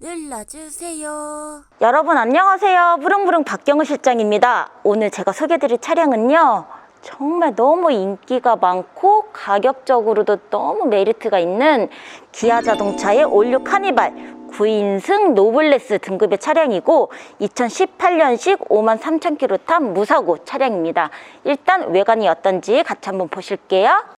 눌러주세요. 여러분 안녕하세요. 부릉부릉 박경우 실장입니다. 오늘 제가 소개드릴 차량은요. 정말 너무 인기가 많고 가격적으로도 너무 메리트가 있는 기아 자동차의 올류 카니발 9인승 노블레스 등급의 차량이고 2018년식 5만 3천 킬로 탄 무사고 차량입니다. 일단 외관이 어떤지 같이 한번 보실게요.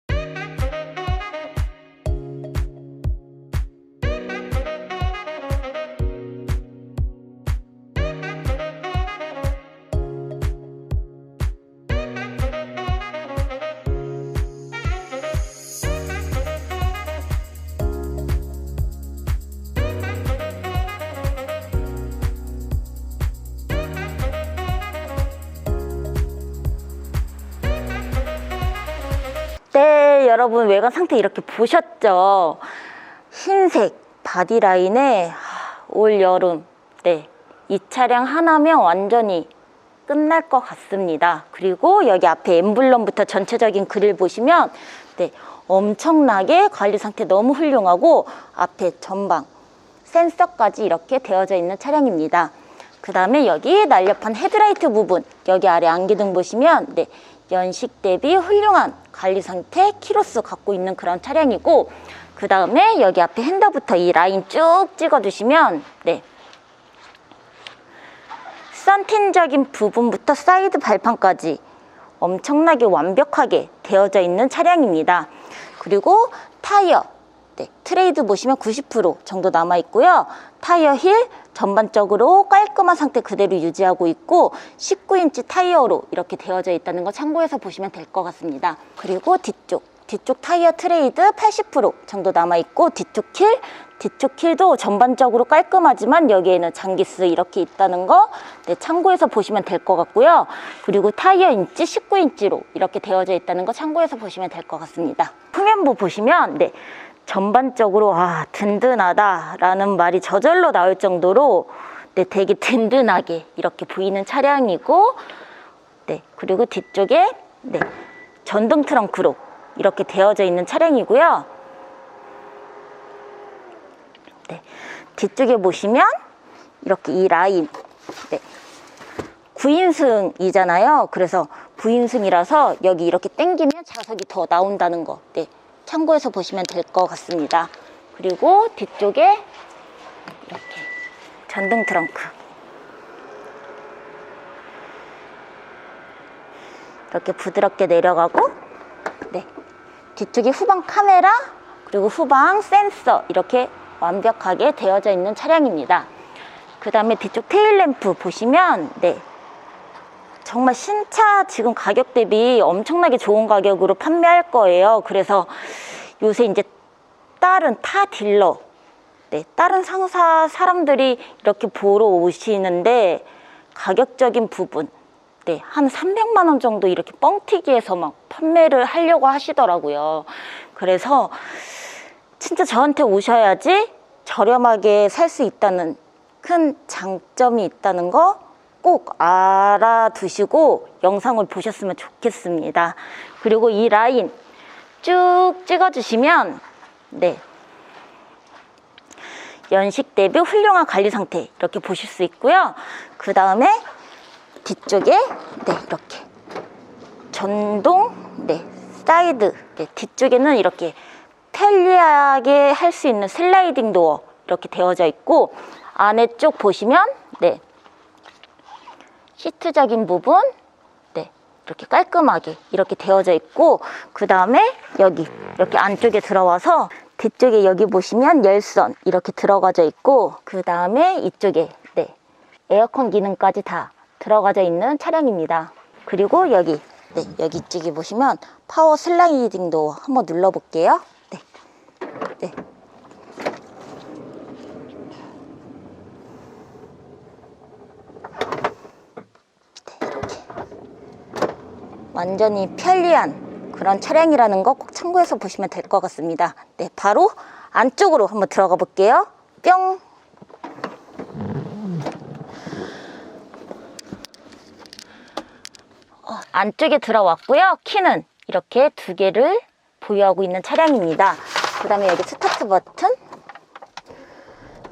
여러분 외관 상태 이렇게 보셨죠? 흰색 바디 라인에 하, 올 여름 네, 이 차량 하나면 완전히 끝날 것 같습니다. 그리고 여기 앞에 엠블럼부터 전체적인 그릴 보시면 네, 엄청나게 관리 상태 너무 훌륭하고 앞에 전방 센서까지 이렇게 되어져 있는 차량입니다. 그 다음에 여기 날렵한 헤드라이트 부분 여기 아래 안기등 보시면 네, 연식 대비 훌륭한 관리 상태 키로수 갖고 있는 그런 차량이고 그 다음에 여기 앞에 핸더부터 이 라인 쭉 찍어주시면 네, 썬틴적인 부분부터 사이드 발판까지 엄청나게 완벽하게 되어져 있는 차량입니다. 그리고 타이어 네, 트레이드 보시면 90% 정도 남아 있고요. 타이어 힐 전반적으로 깔끔한 상태 그대로 유지하고 있고 19인치 타이어로 이렇게 되어져 있다는 거 참고해서 보시면 될 것 같습니다. 그리고 뒤쪽 뒤쪽 타이어 트레이드 80% 정도 남아 있고 뒤쪽 킬 뒤쪽 킬도 전반적으로 깔끔하지만 여기에는 장기스 이렇게 있다는 거 네, 참고해서 보시면 될 것 같고요. 그리고 타이어 인치 19인치로 이렇게 되어져 있다는 거 참고해서 보시면 될 것 같습니다. 후면부 보시면 네, 전반적으로 아 든든하다라는 말이 저절로 나올 정도로 네, 되게 든든하게 이렇게 보이는 차량이고 네, 그리고 뒤쪽에 네, 전동 트렁크로 이렇게 되어져 있는 차량이고요. 네, 뒤쪽에 보시면 이렇게 이 라인 네, 9인승이잖아요. 그래서 9인승이라서 여기 이렇게 당기면 좌석이 더 나온다는 거 네, 참고해서 보시면 될 것 같습니다. 그리고 뒤쪽에 이렇게 전등 트렁크 이렇게 부드럽게 내려가고 네. 뒤쪽에 후방 카메라 그리고 후방 센서 이렇게 완벽하게 되어져 있는 차량입니다. 그 다음에 뒤쪽 테일램프 보시면 네. 정말 신차 지금 가격 대비 엄청나게 좋은 가격으로 판매할 거예요. 그래서 요새 이제 다른 타 딜러, 네, 다른 상사 사람들이 이렇게 보러 오시는데 가격적인 부분, 네, 한 300만 원 정도 이렇게 뻥튀기해서 막 판매를 하려고 하시더라고요. 그래서 진짜 저한테 오셔야지 저렴하게 살 수 있다는 큰 장점이 있다는 거 꼭 알아두시고 영상을 보셨으면 좋겠습니다. 그리고 이 라인 쭉 찍어주시면 네 연식 대비 훌륭한 관리 상태 이렇게 보실 수 있고요. 그 다음에 뒤쪽에 네 이렇게 전동 네 사이드 네, 뒤쪽에는 이렇게 편리하게 할 수 있는 슬라이딩 도어 이렇게 되어져 있고 안에 쪽 보시면 네 시트적인 부분 네 이렇게 깔끔하게 이렇게 되어져 있고 그 다음에 여기 이렇게 안쪽에 들어와서 뒤쪽에 여기 보시면 열선 이렇게 들어가져 있고 그 다음에 이쪽에 네 에어컨 기능까지 다 들어가져 있는 차량입니다. 그리고 여기 네 여기 쪽에 보시면 파워 슬라이딩 도어 한번 눌러 볼게요. 완전히 편리한 그런 차량이라는 거 꼭 참고해서 보시면 될 것 같습니다. 네, 바로 안쪽으로 한번 들어가 볼게요. 뿅! 어, 안쪽에 들어왔고요. 키는 이렇게 두 개를 보유하고 있는 차량입니다. 그 다음에 여기 스타트 버튼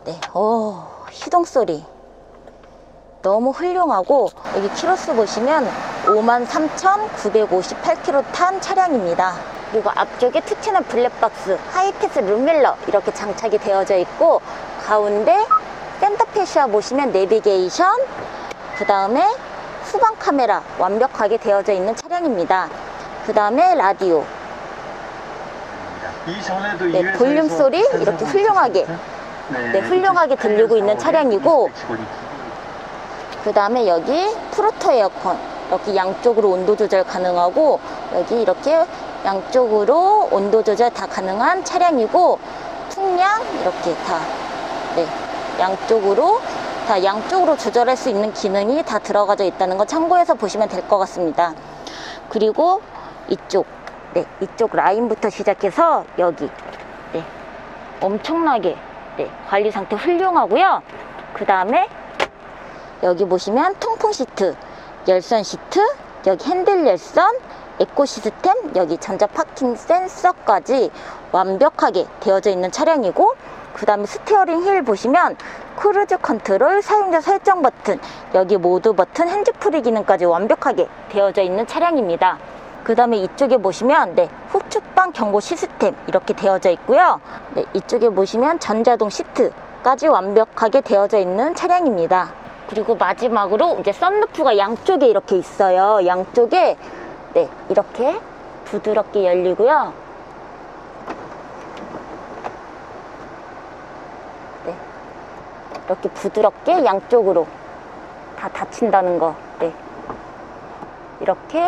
네, 오, 시동 소리. 너무 훌륭하고 여기 키로수 보시면 53,958km 탄 차량입니다. 그리고 앞쪽에 툭튀는 블랙박스, 하이패스 룸밀러 이렇게 장착이 되어져 있고 가운데 센터페시아 보시면 내비게이션 그 다음에 후방 카메라 완벽하게 되어져 있는 차량입니다. 그 다음에 라디오 네, 볼륨 소리 이렇게 훌륭하게, 있었죠? 네, 훌륭하게 들리고 있는 차량이고 그 다음에 여기 프로토 에어컨 이렇게 양쪽으로 온도 조절 가능하고 여기 이렇게 양쪽으로 온도 조절 다 가능한 차량이고 풍량 이렇게 다 네, 양쪽으로 다 양쪽으로 조절할 수 있는 기능이 다 들어가져 있다는 거 참고해서 보시면 될 것 같습니다. 그리고 이쪽 네, 이쪽 라인부터 시작해서 여기 네, 엄청나게 네, 관리 상태 훌륭하고요. 그 다음에 여기 보시면 통풍 시트, 열선 시트, 여기 핸들 열선, 에코 시스템, 여기 전자 파킹 센서까지 완벽하게 되어져 있는 차량이고 그 다음에 스티어링 휠 보시면 크루즈 컨트롤, 사용자 설정 버튼, 여기 모드 버튼, 핸즈프리 기능까지 완벽하게 되어져 있는 차량입니다. 그 다음에 이쪽에 보시면 네, 후측방 경고 시스템 이렇게 되어져 있고요. 네, 이쪽에 보시면 전자동 시트까지 완벽하게 되어져 있는 차량입니다. 그리고 마지막으로 이제 썬루프가 양쪽에 이렇게 있어요. 양쪽에 네, 이렇게 부드럽게 열리고요. 네, 이렇게 부드럽게 양쪽으로 다 닫힌다는 거. 네. 이렇게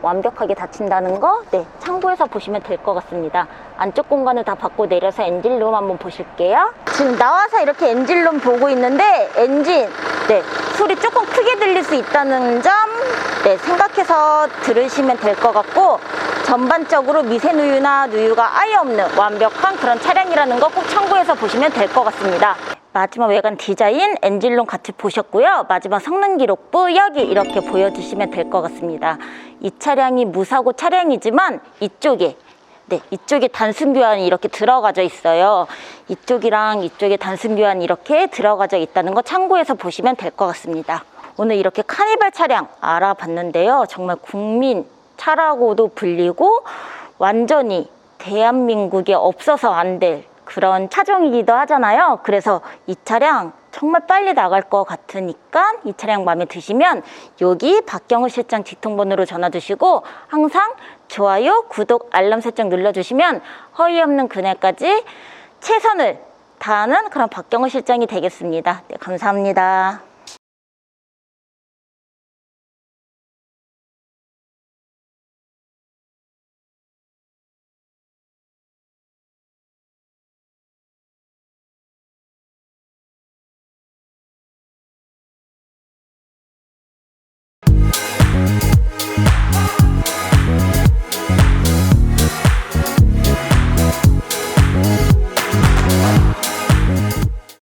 완벽하게 닫힌다는 거 네, 참고해서 보시면 될 것 같습니다. 안쪽 공간을 다 받고 내려서 엔진룸 한번 보실게요. 지금 나와서 이렇게 엔진룸 보고 있는데 엔진 네, 소리 조금 크게 들릴 수 있다는 점 네, 생각해서 들으시면 될 것 같고 전반적으로 미세 누유나 누유가 아예 없는 완벽한 그런 차량이라는 거 꼭 참고해서 보시면 될 것 같습니다. 마지막 외관 디자인 엔진룸 같이 보셨고요. 마지막 성능 기록부 여기 이렇게 보여주시면 될 것 같습니다. 이 차량이 무사고 차량이지만 이쪽에 네, 이쪽에 단순 교환이 이렇게 들어가져 있어요. 이쪽이랑 이쪽에 단순 교환이 이렇게 들어가져 있다는 거 참고해서 보시면 될 것 같습니다. 오늘 이렇게 카니발 차량 알아봤는데요. 정말 국민 차라고도 불리고 완전히 대한민국에 없어서 안 될 그런 차종이기도 하잖아요. 그래서 이 차량 정말 빨리 나갈 것 같으니까 이 차량 마음에 드시면 여기 박경우 실장 직통번호로 전화 주시고 항상 좋아요, 구독, 알람 설정 눌러주시면 허위 없는 그날까지 최선을 다하는 그런 박경우 실장이 되겠습니다. 네, 감사합니다.